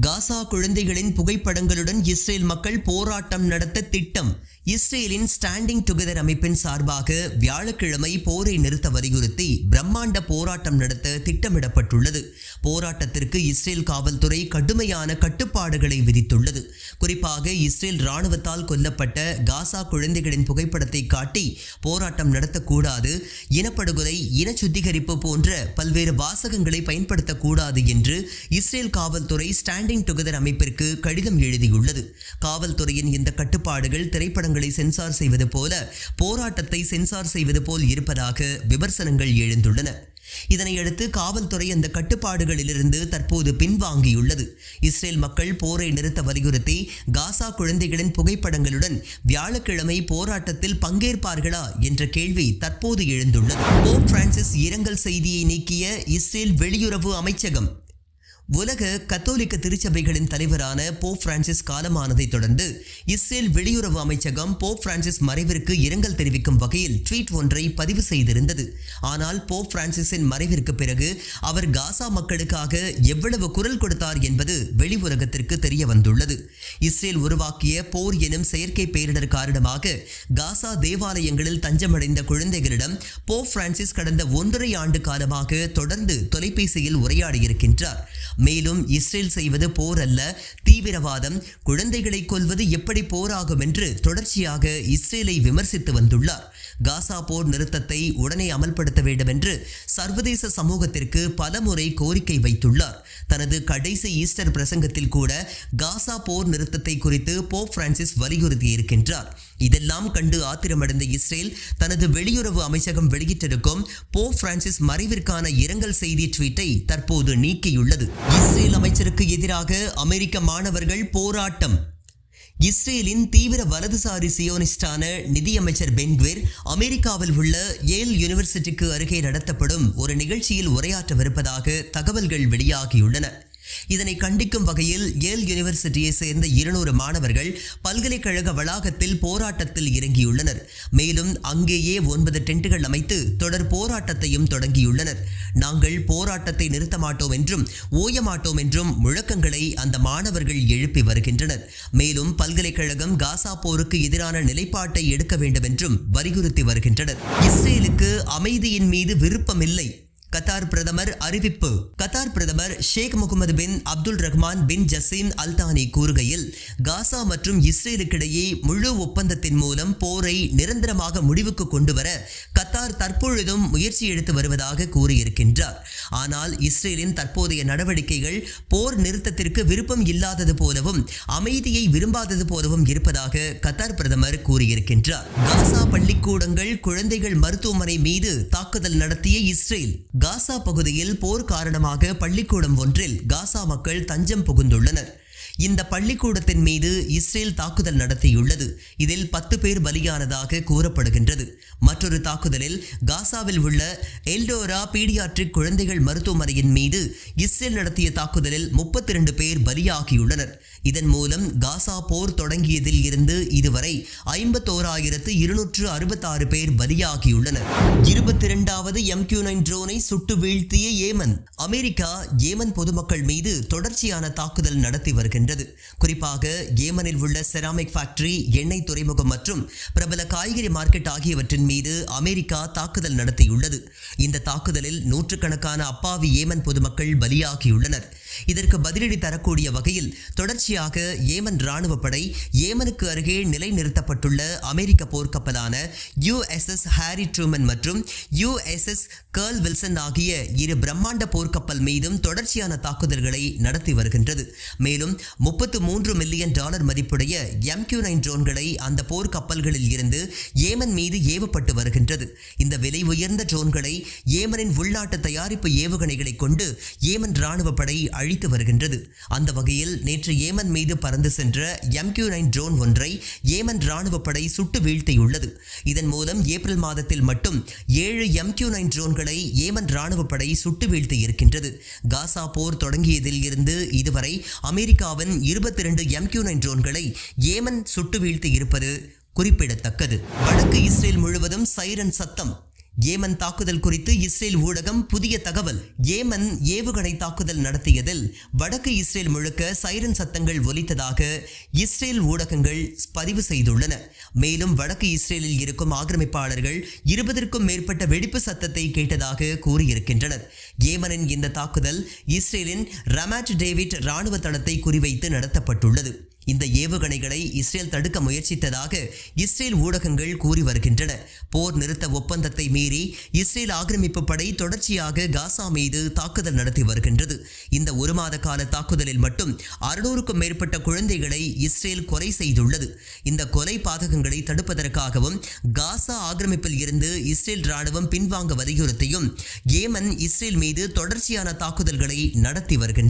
காசா குழந்தைகளின் புகைப்படங்களுடன் இஸ்ரேல் மக்கள் போராட்டம் நடத்த திட்டம். இஸ்ரேலின் ஸ்டாண்டிங் டுகெதர் அமைப்பின் சார்பாக வியாழக்கிழமை போரை நிறுத்த வலியுறுத்தி பிரம்மாண்ட போராட்டம் நடத்த திட்டமிடப்பட்டுள்ளது. போராட்டத்திற்கு இஸ்ரேல் காவல்துறை கடுமையான கட்டுப்பாடுகளை விதித்துள்ளது. குறிப்பாக இஸ்ரேல் ராணுவத்தால் கொல்லப்பட்ட காசா குழந்தைகளின் புகைப்படத்தை காட்டி போராட்டம் நடத்தக்கூடாது இனப்படுகொலை இன சுத்திகரிப்பு போன்ற பல்வேறு வாசகங்களை பயன்படுத்தக்கூடாது என்று இஸ்ரேல் காவல்துறை ஸ்டாண்டிங் டுகெதர் அமைப்பிற்கு கடிதம் எழுதியுள்ளது. காவல்துறையின் இந்த கட்டுப்பாடுகள் திரைப்பட சென்சார் செய்வது போல போராட்டத்தை சென்சார் செய்வது போல் இருப்பதாக விமர்சனங்கள் எழுந்துள்ளன. இதனையடுத்து காவல்துறை அந்த கட்டுப்பாடுகளிலிருந்து தற்போது பின்வாங்கியுள்ளது. இஸ்ரேல் மக்கள் போரை நிறுத்த வலியுறுத்தி காசா குழந்தைகளின் புகைப்படங்களுடன் வியாழக்கிழமை போராட்டத்தில் பங்கேற்பார்களா என்ற கேள்வி தற்போது எழுந்துள்ளது. போப் பிரான்சிஸ் இரங்கல் செய்தியை நீக்கிய இஸ்ரேல் வெளியுறவு அமைச்சகம் உலக கத்தோலிக்க திருச்சபைகளின் தலைவரான போப் பிரான்சிஸ் காலமானதை தொடர்ந்து இஸ்ரேல் வெளியுறவு அமைச்சகம் போப் பிரான்சிஸ் மறைவிற்கு இரங்கல் தெரிவிக்கும் வகையில் ட்வீட் ஒன்றை பதிவு செய்திருந்தது. ஆனால் போப் பிரான்சிஸின் மறைவிற்கு பிறகு அவர் காசா மக்களுக்காக எவ்வளவு குரல் கொடுத்தார் என்பது வெளி உலகத்திற்கு தெரிய வந்துள்ளது இஸ்ரேல் உருவாக்கிய போர் எனும் செயற்கை பேரிடர் காரணமாக காசா தேவாலயங்களில் தஞ்சமடைந்த குழந்தைகளிடம் போப் பிரான்சிஸ் கடந்த ஒன்றரை ஆண்டு காலமாக தொடர்ந்து தொலைபேசியில் உரையாடியிருக்கின்றார். மேலும் இஸ்ரேல் செய்வது போர் அல்ல தீவிரவாதம் குழந்தைகளை கொல்வது எப்படி போராகும் என்று தொடர்ச்சியாக இஸ்ரேலை விமர்சித்து வந்துள்ளார். காசா போர் நிறுத்தத்தை உடனே அமல்படுத்த வேண்டும் என்று சர்வதேச சமூகத்திற்கு பலமுறை கோரிக்கை வைத்துள்ளார். தனது கடைசி ஈஸ்டர் பிரசங்கத்தில் கூட காசா போர் நிறுத்தத்தை குறித்து போப் பிரான்சிஸ் வலியுறுத்தியிருக்கின்றார். இதெல்லாம் கண்டு ஆத்திரமடைந்த இஸ்ரேல் தனது வெளியுறவு அமைச்சகம் வெளியிட்டிருக்கும் போப் பிரான்சிஸ் மறைவிற்கான இரங்கல் செய்தி ட்வீட்டை தற்போது நீக்கியுள்ளது. இஸ்ரேல் அமைச்சருக்கு எதிராக அமெரிக்க மாநில மாணவர்கள் போராட்டம். இஸ்ரேலின் தீவிர வலதுசாரி சியோனிஸ்டான நிதியமைச்சர் பென்க்விர் அமெரிக்காவில் உள்ள ஏல் யூனிவர்சிட்டிக்கு அருகே நடத்தப்படும் ஒரு நிகழ்ச்சியில் உரையாற்றவிருப்பதாக தகவல்கள் வெளியாகியுள்ளன. இதனை கண்டிக்கும் வகையில் ஏல் யூனிவர்சிட்டியை சேர்ந்த இருநூறு மாணவர்கள் பல்கலைக்கழக வளாகத்தில் போராட்டத்தில் இறங்கியுள்ளனர். மேலும் அங்கேயே ஒன்பது டென்ட்டுகள் அமைத்து தொடர் போராட்டத்தையும் தொடங்கியுள்ளனர். நாங்கள் போராட்டத்தை நிறுத்த மாட்டோம் என்றும் ஓய மாட்டோம் என்றும் முழக்கங்களை அந்த மாணவர்கள் எழுப்பி வருகின்றனர். மேலும் பல்கலைக்கழகம் காசா போருக்கு எதிரான நிலைப்பாட்டை எடுக்க வேண்டும் என்றும் வலியுறுத்தி வருகின்றனர். இஸ்ரேலுக்கு அமைதியின் மீது விருப்பமில்லை. கத்தார் பிரதமர் அறிவிப்பு. கத்தார் பிரதமர் Sheikh Mohammed bin Abdul Rahman bin Jassim Al Thani கூறுகையில் காசா மற்றும் இஸ்ரேலுக்கிடையே முழு ஒப்பந்தத்தின் மூலம் போரை நிரந்தரமாக முடிவுக்கு கொண்டு வர கத்தார் தற்பொழுதும் முயற்சி எடுத்து வருவதாக கூறியிருக்கின்றார். ஆனால் இஸ்ரேலின் தற்போதைய நடவடிக்கைகள் போர் நிறுத்தத்திற்கு விருப்பம் இல்லாதது போலவும் அமைதியை விரும்பாதது போலவும் இருப்பதாக கத்தார் பிரதமர் கூறியிருக்கின்றார். காசா பள்ளிக்கூடங்கள் குழந்தைகள் மருத்துவமனை மீது தாக்குதல் நடத்திய இஸ்ரேல் காசா பகுதியில் போர் காரணமாக பள்ளிக்கூடம் ஒன்றில் காசா மக்கள் தஞ்சம் புகுந்துள்ளனர். இந்த பள்ளிக்கூடத்தின் மீது இஸ்ரேல் தாக்குதல் நடத்தியுள்ளது. இதில் பத்து பேர் பலியானதாக கூறப்படுகின்றது. மற்றொரு தாக்குதலில் காசாவில் உள்ள எல்டோரா பீடியாட்ரிக் குழந்தைகள் மருத்துவமனையின் மீது இஸ்ரேல் நடத்திய தாக்குதலில் முப்பத்தி ரெண்டு பேர் பலியாகியுள்ளனர். இதன் மூலம் காசா போர் தொடங்கியதில் இருந்து இதுவரை ஐம்பத்தோராயிரத்து இருநூற்று அறுபத்தாறு பேர் பலியாகியுள்ளனர். இருபத்தி இரண்டாவது எம்கியூ நைன் ட்ரோனை சுட்டு வீழ்த்திய ஏமன் அமெரிக்கா ஏமன் பொதுமக்கள் மீது தொடர்ச்சியான தாக்குதல் நடத்தி வருகின்றது குறிப்பாக ஏமனில் உள்ள செராமிக் ஃபேக்டரி எண்ணெய் துறைமுகம் மற்றும் பிரபல காய்கறி மார்க்கெட் ஆகியவற்றின் மீது அமெரிக்கா தாக்குதல் நடத்தியுள்ளது. இந்த தாக்குதலில் நூற்றுக்கணக்கான அப்பாவி ஏமன் பொதுமக்கள் பலியாகியுள்ளனர். இதற்கு பதிலடி தரக்கூடிய வகையில் தொடர்ச்சியாக ஏமன் ராணுவ படை ஏமனுக்கு அருகே நிலைநிறுத்தப்பட்டுள்ள அமெரிக்க போர்க்கப்பலான யுஎஸ்எஸ் ஹாரி ட்ரூமன் மற்றும் யுஎஸ்எஸ் கேர்ல் வில்சன் ஆகிய இரு பிரம்மாண்ட போர்க்கப்பல் மீதும் தொடர்ச்சியான தாக்குதல்களை நடத்தி வருகின்றது. மேலும் முப்பத்து மூன்று மில்லியன் டாலர் மதிப்புடைய எம்கியூ நைன் ட்ரோன்களை அந்த போர்க்கப்பல்களில் இருந்து ஏமன் மீது ஏவப்பட்டு வருகின்றது. இந்த விலை உயர்ந்த ட்ரோன்களை ஏமனின் உள்நாட்டு தயாரிப்பு ஏவுகணைகளை கொண்டு ஏமன் ராணுவ படை அழித்து வருகின்றது. அந்த வகையில் நேற்று ஏமன் மீது பறந்து சென்ற எம்கியூ நைன் ட்ரோன் ஒன்றை ஏமன் ராணுவப்படை சுட்டு வீழ்த்தியுள்ளது. இதன் மூலம் ஏப்ரல் மாதத்தில் மட்டும் ஏழு எம்கியூ நைன் ட்ரோன்களை ஏமன் ராணுவப்படை சுட்டு வீழ்த்தி இருக்கின்றது. காசா போர் தொடங்கியதில் இருந்து இதுவரை அமெரிக்காவின் இருபத்தி ரெண்டு எம்கியூ நைன் ட்ரோன்களை ஏமன் சுட்டு வீழ்த்தி இருப்பது குறிப்பிடத்தக்கது. வடக்கு இஸ்ரேல் முழுவதும் சைரன் சத்தம். ஏமன் தாக்குதல் குறித்து இஸ்ரேல் ஊடகம் புதிய தகவல். ஏமன் ஏவுகணை தாக்குதல் நடத்தியதில் வடக்கு இஸ்ரேல் முழுக்க சைரன் சத்தங்கள் ஒலித்ததாக இஸ்ரேல் ஊடகங்கள் பதிவு செய்துள்ளன. மேலும் வடக்கு இஸ்ரேலில் இருக்கும் ஆக்கிரமிப்பாளர்கள் இருபதற்கும் மேற்பட்ட வெடிப்பு சத்தத்தை கேட்டதாக கூறியிருக்கின்றனர். ஏமனின் இந்த தாக்குதல் இஸ்ரேலின் ரமாட் டேவிட் ராணுவ தளத்தை குறிவைத்து நடத்தப்பட்டுள்ளது. இந்த ஏவுகணைகளை இஸ்ரேல் தடுக்க முயற்சித்ததாக இஸ்ரேல் ஊடகங்கள் கூறி வருகின்றன. போர் நிறுத்த ஒப்பந்தத்தை மீறி இஸ்ரேல் ஆக்கிரமிப்பு படை தொடர்ச்சியாக காசா மீது தாக்குதல் நடத்தி வருகின்றது. இந்த ஒரு மாத கால தாக்குதலில் மட்டும் அறுநூறுக்கும் மேற்பட்ட குழந்தைகளை இஸ்ரேல் கொலை செய்துள்ளது. இந்த கொலை பாதகங்களை தடுப்பதற்காகவும் காசா ஆக்கிரமிப்பில் இருந்து இஸ்ரேல் ராணுவம் பின்வாங்க வலியுறுத்தியும் ஏமன் இஸ்ரேல் மீது தொடர்ச்சியான தாக்குதல்களை நடத்தி வருகின்றன